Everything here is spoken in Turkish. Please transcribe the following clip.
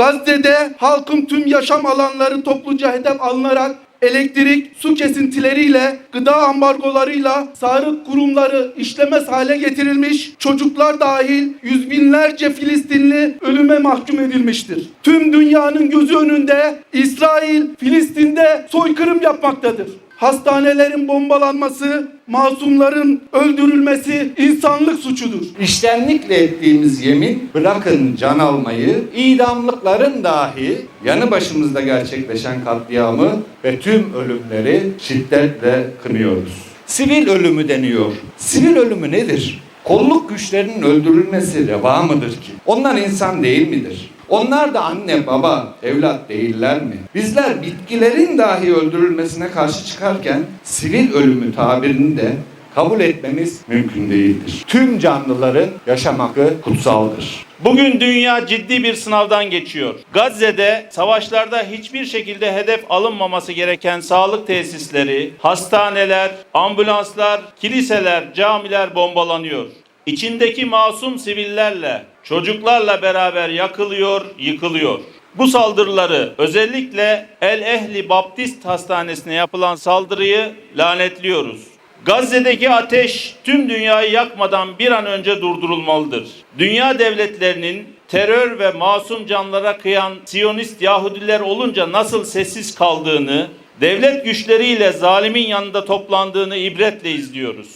Gazze'de halkın tüm yaşam alanları topluca hedef alınarak elektrik, su kesintileriyle, gıda ambargolarıyla sağlık kurumları işlemez hale getirilmiş, çocuklar dahil yüz binlerce Filistinli ölüme mahkum edilmiştir. Tüm dünyanın gözü önünde İsrail, Soykırım yapmaktadır. Hastanelerin bombalanması, masumların öldürülmesi insanlık suçudur. İştenlikle ettiğimiz yemin bırakın can almayı, idamlıkların dahi yanı başımızda gerçekleşen katliamı ve tüm ölümleri şiddetle kınıyoruz. Sivil ölümü deniyor. Sivil ölümü nedir? Kolluk güçlerinin öldürülmesi reva mıdır ki? Onlar insan değil midir? Onlar da anne baba evlat değiller mi? Bizler bitkilerin dahi öldürülmesine karşı çıkarken sivil ölümü tabirini de kabul etmemiz mümkün değildir. Tüm canlıların yaşam hakkı kutsaldır. Bugün dünya ciddi bir sınavdan geçiyor. Gazze'de savaşlarda hiçbir şekilde hedef alınmaması gereken sağlık tesisleri, hastaneler, ambulanslar, kiliseler, camiler bombalanıyor. İçindeki masum sivillerle, çocuklarla beraber yakılıyor, yıkılıyor. Bu saldırıları özellikle El Ehli Baptist Hastanesi'ne yapılan saldırıyı lanetliyoruz. Gazze'deki ateş tüm dünyayı yakmadan bir an önce durdurulmalıdır. Dünya devletlerinin terör ve masum canlara kıyan Siyonist Yahudiler olunca nasıl sessiz kaldığını, devlet güçleriyle zalimin yanında toplandığını ibretle izliyoruz.